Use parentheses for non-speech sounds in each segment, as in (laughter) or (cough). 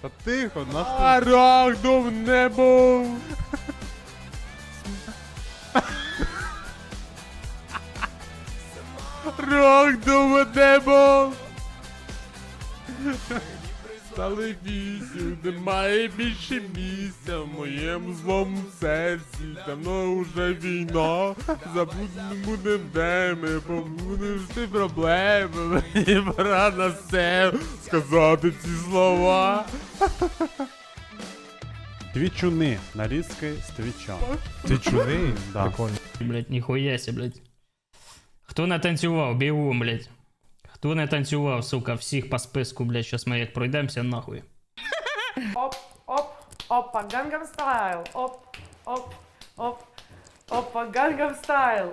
Та тихо, нас Рагдом небо! Рагдом небо! Стали вісім, немає більше місця в моєму злому серці. Давно уже війна, забудемо будем де ми, побудемо всі проблеми. Мені пора на все сказати ці слова. Твічуни. Нарізки з твіча. Ти чуний? Да. Прикольно. Блять, ніхуя блять. Хто не танцював, бігом, блять. Хто не танцював, сука, всіх по списку, блять, щас ми як пройдемося нахуй. Оп, оп, опа, Gangnam Style. Оп, оп, оп, опа, Gangnam Style.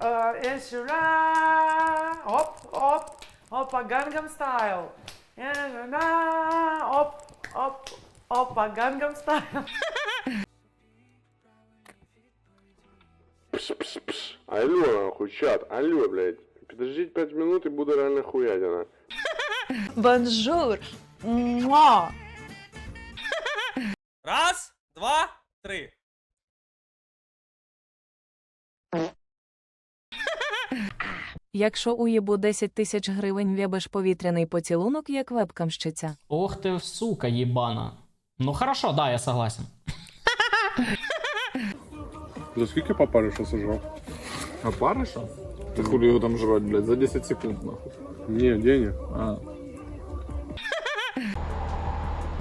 Э, еще раз. Оп, оп, опа, Gangnam Style. Э, на, Оп, оп, опа, Gangnam Style. Пш-пш-пш. Алло, нахуй, чат, алло, блядь. Подождите 5 минут и буду реально хуятина. (laughs) Бонжур. Муа. (laughs) Раз, два, три. (laughs) Якщо уїбу 10 тисяч гривень в'єбеш повітряний поцілунок, як вебкамщиця. Ох ти, сука, єбана. Ну хорошо, да, я согласен. За скільки попариша сажав? А париша? Ти хули його там жрать, блядь, за 10 секунд, нахуй. Ні, Деня. А. (laughs)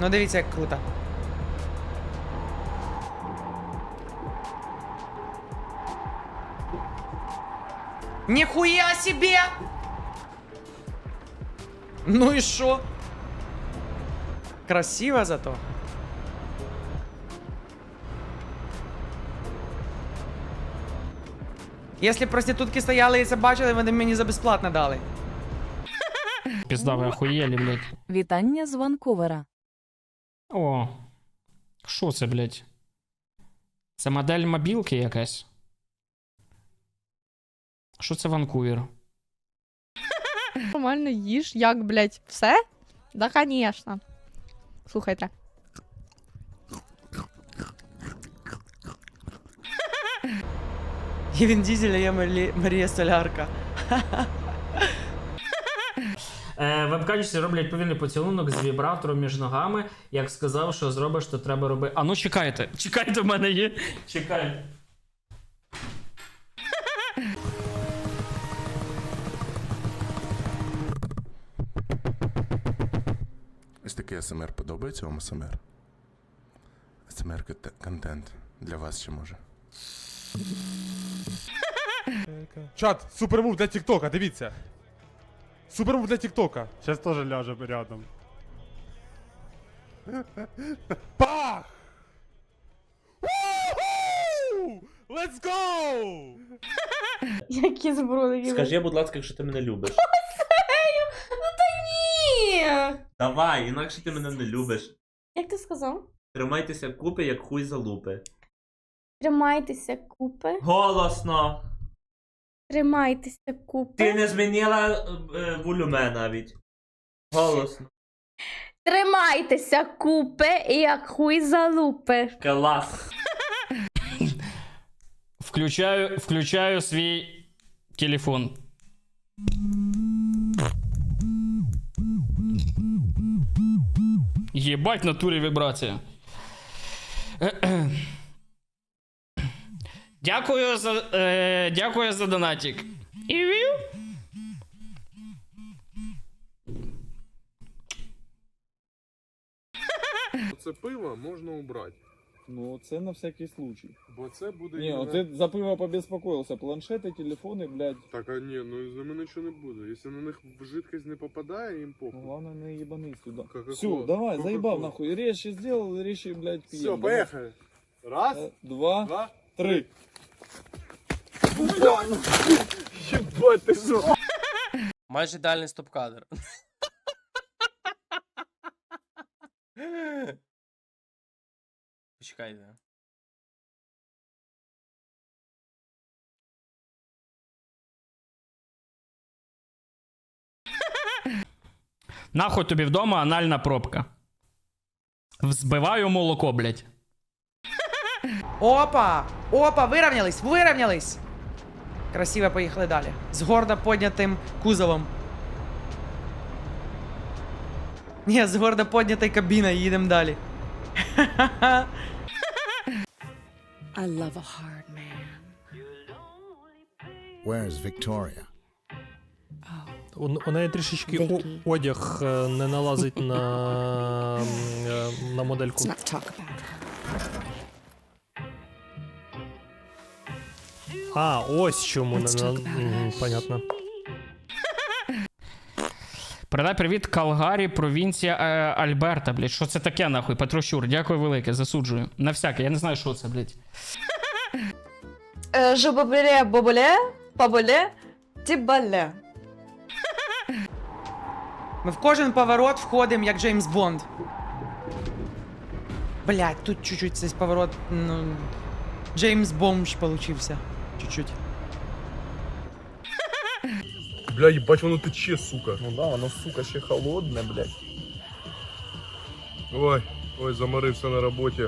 Ну дивіться, як круто. Ніхуя себе! Ну і що? Красиво зато. Якщо проститутки стояли і це бачили, вони мені за безплатно дали. Пізда, ви охуєлі, блять. Вітання з Ванкувера. О. Що це, блять? Це модель мобілки якась. Що це Ванкувер? Нормально їж, як, блядь, все? Да, конечно. Слухайте. І він дізель, а я Марі... Марія Солярка. Е, вебкамчиці роблять повільний поцілунок з вібратором між ногами. Як сказав, що зробиш, то треба робити. А ну чекайте, чекайте, в мене є. Чекайте. Ось такий СМР подобається вам СМР? СМР контент для вас ще може. (laughs) Чат, супермув для Тіктока, дивіться. Супермув для Тіктока. Зараз теж ляже рядом. Пах! Уху! Let's go! Які зброї. Скажи, будь ласка, якщо ти мене любиш. (laughs) Ну та ні. Давай, інакше ти мене не любиш. Як ти сказав? Тримайтеся купи, як хуй залупи. Тримайтеся купи. Голосно! Тримайтеся купи. Ти не змінила е, волюме навіть. Голосно. Тримайтеся купи, як хуй залупи. Клас. Включаю, включаю свій телефон. Єбать в натурі вібрація. Дякую за, е, дякую за донатик. Івів. (laughs) Це пиво можна убрати. Ну, це на всякий случай. Бо це буде. Ні, от ти за пиво побеспокоївся. Планшети, телефони, блядь. Так, а ні, ну з ними нічого не буде. Якщо на них жидкость не попадає, їм Ну, похуй. главное, не ебанись туда. Все, давай, Кока-кола. заебал нахуй. Резче сделал, резче, блядь, пьем. Все, Давай. поехали. Раз, Э, Два, два, три. Єбать, ти що? Майже ідеальний стоп-кадр. Почекайте. Нахуй тобі вдома анальна пробка. Взбиваю молоко, блядь. Опа! Опа, выровнялись, выровнялись! Красиво поїхали далі. З гордо поднятим кузовом. Ні, з гордо поднятою кабіною їдемо далі. (laughs) I love a hard man. Where's Victoria? У, у неї трішечки о- одяг е, не налазить на, е, на модельку. not talk about А, ось чому не на. Мгм, Понятно. (laughs) Передай привіт Калгарі, провінція е, Альберта, блядь. Що це таке, нахуй? Петрощур, дякую велике, засуджую. На всяке, я не знаю, що це, блядь. Жобобеле, боболе, поболе, тібале. Ми в кожен поворот входимо, як Джеймс Бонд. Блять, тут чуть-чуть цей поворот. Ну, Джеймс Бомж получився. Чуть-чуть. (laughs) Бля, ебать, воно тече, сука. Ну да, воно, сука, ще холодне, блядь. Ой, ой, заморився на роботі.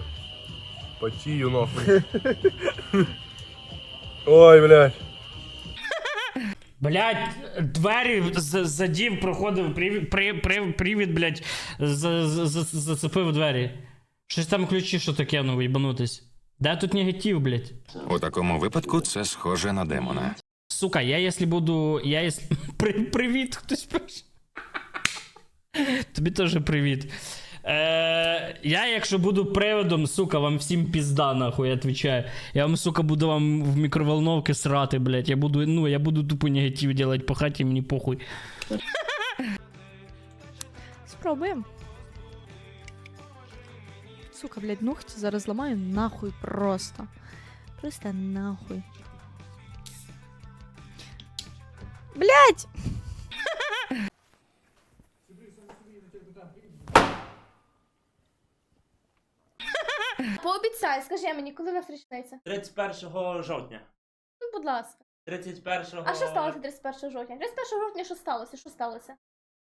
Потію нахуй. (laughs) Ой, блядь. (laughs) Блядь, двері з- задів, проходив, привід, при, при, привід, блядь, за- за- за- зацепив двері. Щось там ключі, що таке, ну, їбанутись. Де тут негатив, блядь? У такому випадку це схоже на демона. Сука, я якщо буду. Я якщо... (laughs) При, привіт, хтось пише. Тобі теж привіт. Е, я, якщо буду приводом, сука, вам всім пізда, нахуй, я відповідаю. Я вам, сука, буду вам в мікроволновки срати, блядь. Я буду, ну, я буду тупо негатив делать по хаті, мені похуй. Спробуємо. Сука, блядь, ногті зараз зламаю нахуй просто. Просто нахуй. Блядь! Пообіцяй, скажи мені, коли нас річниця? 31 жовтня. Ну, будь ласка. 31 А що сталося 31 жовтня? 31 жовтня що сталося? Що сталося?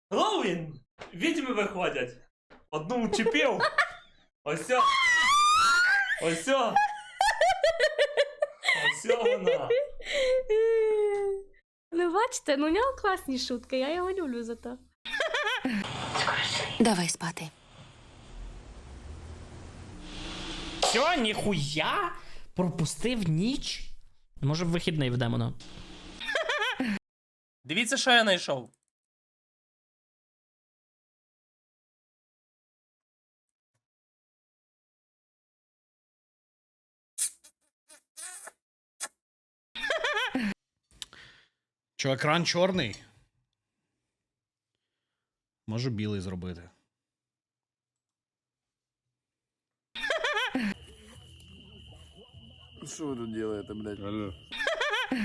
Глоуін! Відьми виходять. Одну учепив. (laughs) Ось. Ось. Ось вона. Ну, бачите, ну у нього класні шутки, я його люблю за то. Давай спати. Що, ніхуя? Пропустив ніч? Може, в вихідний в демона. Дивіться, що я знайшов. Що, екран чорний? Можу білий зробити. Що ви тут робите, блядь? Алло.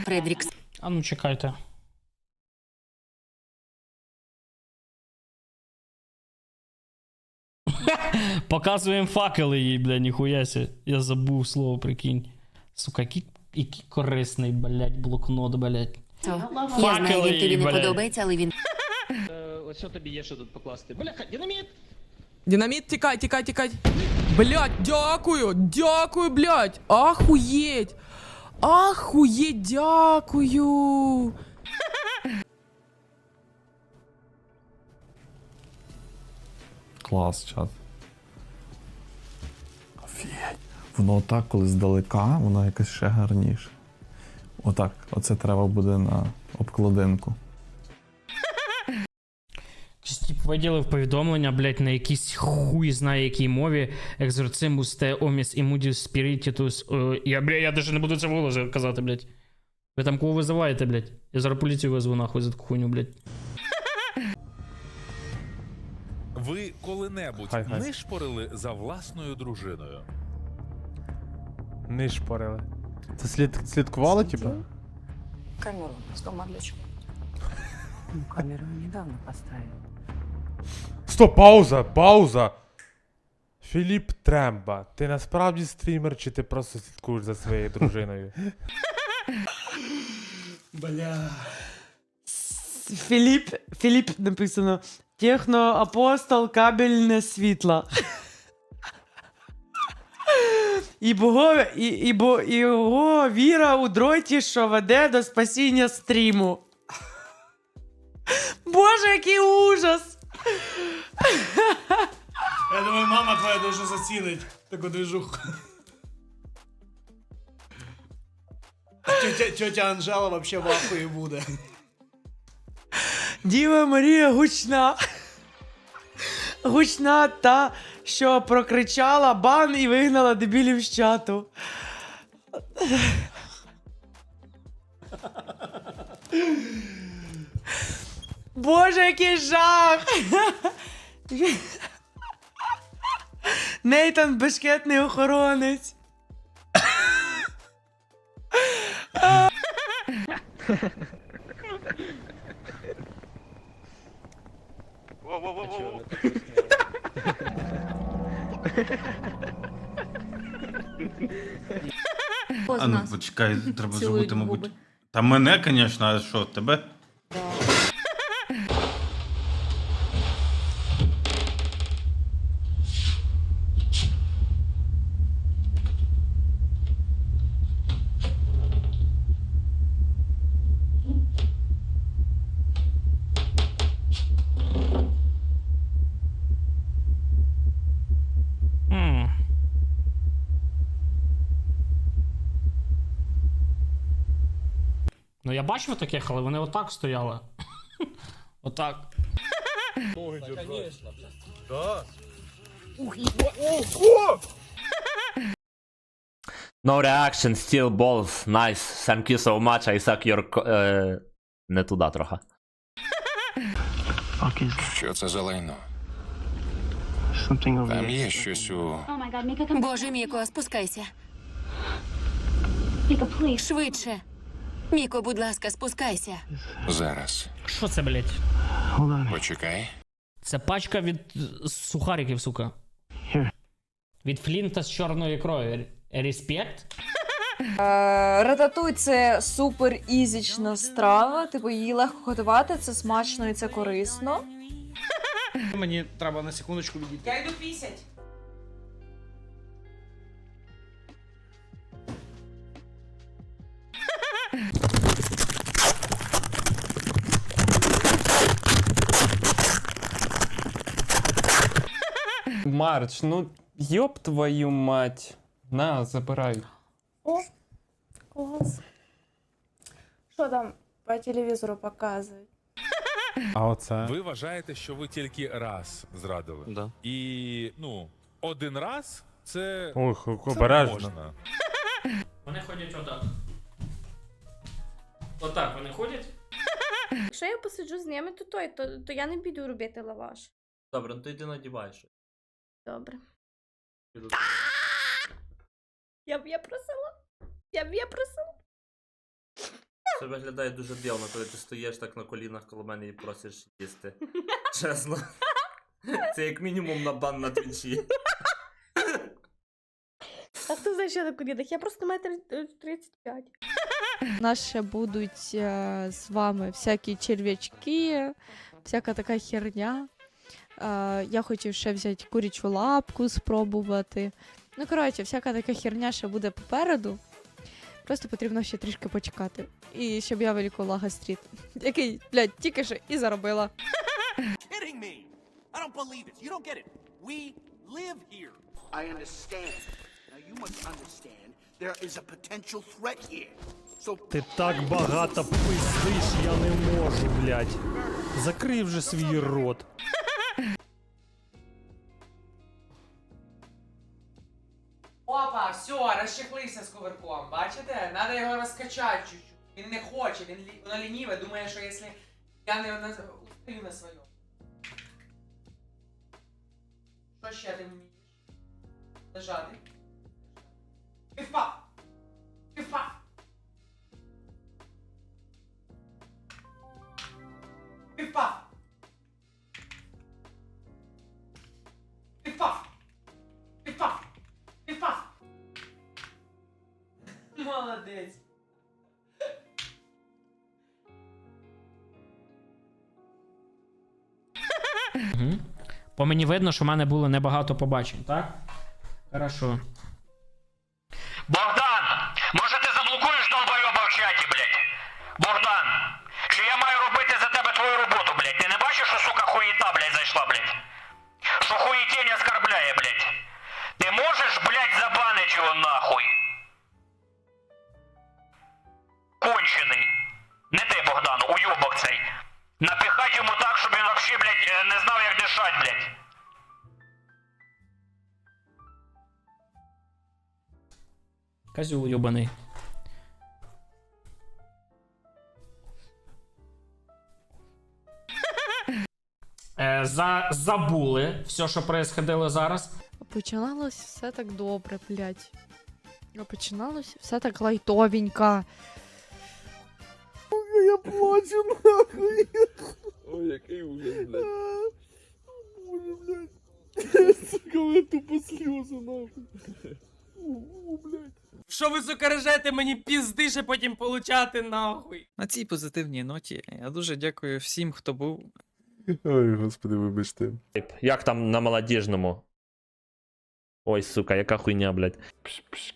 Фредрікс. А ну чекайте. (laughs) Показуємо факели їй, бля, ніхуяся. Я забув слово, прикинь. Сука, який, який корисний, блядь, блокнот, блядь. Я знаю, він тобі не блядь. подобається, але він Ось що тобі є що тут покласти. Бляха, динаміт! Динаміт, тікай, тікай, тікай. Блять, дякую, дякую, блять. Ахуєть. Ахуєть, дякую. Клас, чат. Офігеть. Воно отак, коли здалека, воно якось ще гарніше. Отак, оце треба буде на обкладинку. Щось, тип, виділив повідомлення, блядь, на якійсь хуй знає якій мові. Екзорцимус те оміс імудіус спірітітус. Е, Я, бля, я даже не буду це вголос казати, блядь. Ви там кого визиваєте, блядь? Я зараз поліцію визву нахуй за таку хуйню, блядь. Ви коли-небудь Хай, хай. нишпорили за власною дружиною? Не шпорили. Це слід, слідкували, типу? камеру з дома для чого? Ну, (laughs) камеру недавно поставив. Стоп, пауза, пауза. Філіп Тремба, ти насправді стрімер, чи ти просто слідкуєш за своєю дружиною? (laughs) Філіп, Філіп написано. Техноапостол кабельне світло. І, бого, і, і, бо, і його віра у дроті, що веде до спасіння стріму. Боже, який ужас! Я думаю, мама твоя дуже зацінить таку движуху. Тетя, тетя Анжела вообще в ахуї буде. Діва Марія гучна. Гучна та, що прокричала бан і вигнала дебілів з чату. Боже, який жах! Нейтан бешкетний охоронець. А ну почекай, треба зробити, мабуть. Та мене, звісно, а що, тебе? М. Ну я бачив таких, але вони отак стояли. (laughs) Отак. No reaction, still balls. Nice. Thank you so much. I suck your... co- Е... Не туди трохи. Що це за лайно? Там є щось у. Боже, Міко, спускайся. Швидше. Міко, будь ласка, спускайся. Зараз. Що це, блять? Почекай. Це пачка від е, сухариків, сука. Від Флінта з чорною ікрою. Респект? Рататуй це супер ізічна страва. Типу, її легко готувати, це смачно і це корисно. Мені треба на секундочку відійти. Я йду пісять. Марч, ну йоб твою мать. На, забирай. О, клас. Що там по телевізору показують? А оце. Ви вважаєте, що ви тільки раз зрадили. Да. І, ну, один раз це. Ой, це обережно. можна. Вони ходять отак. Отак вони ходять. Якщо я посиджу з ними, то той, то, то я не піду робити лаваш. Добре, ну то йди надіваєш. Добре. Я б я просила. Я б я просила. Це виглядає дуже дивно, коли ти стоїш так на колінах коло мене і просиш їсти. (laughs) Чесно. Це як мінімум на бан на твічі. А хто знає, що я на колінах? Я просто метр е, 35. У нас ще будуть е, з вами всякі черв'ячки, всяка така херня. Е, я хотів ще взяти курячу лапку, спробувати. Ну, коротше, всяка така херня ще буде попереду. Просто потрібно ще трішки почекати. І щоб я вилікувала гастріт, який, блядь, тільки що і заробила. Ти так багато пиздиш, я не можу, блядь. Закрий вже свій рот. Опа, все, розчехлися з кувырком. Бачите? Надо його розкачати чуть-чуть. Він не хоче, він лі... воно лініве, думає, що якщо я не устаю на своєму. Що ще ти вмієш? Лежати. Півпа! Півпа! По мені видно, що в мене було небагато побачень, так? Хорошо. Богдан, може ти заблокуєш долбойоба в чаті, блядь? Богдан, чи я маю робити за тебе твою роботу, блядь? Ти не бачиш, що сука хуєта, блядь, зайшла, блядь? Що хуєтінь оскорбляє, блядь? Ти можеш, блядь, забанить його нахуй? Козюл йобаний. Е, за, забули все, що происходило зараз. Починалось все так добре, блядь. А починалось все так лайтовенько. Я плачу нахуй. Ой, який ужас, блядь. Боже, блядь. (laughs) Сука, у мене тупо сльози нахуй. О, блядь. Що ви сукарежете мені піздише потім получати нахуй? На цій позитивній ноті я дуже дякую всім, хто був. Ой, господи, вибачте. Як там на молодіжному? Ой, сука, яка хуйня, блядь.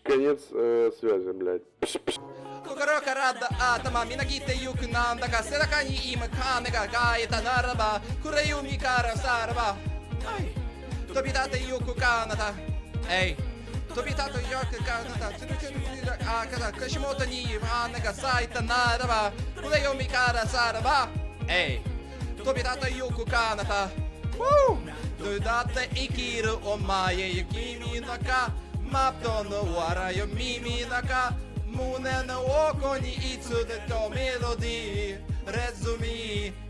Конец э, связи, блядь. Кукарока рада атома, минагита юк нам, така седака ни им, канега гайта нараба, курею микара сарба. Ай, тобидата юку каната. Эй. 飛び立つよくかたつるつるあかた口元に花が咲いたならばこれ読みからさらばえい飛び立たよくかなた Woo! だって生きるお前よ君のかマットの笑いよ耳のか胸の奥にいつでとメロディーレズミー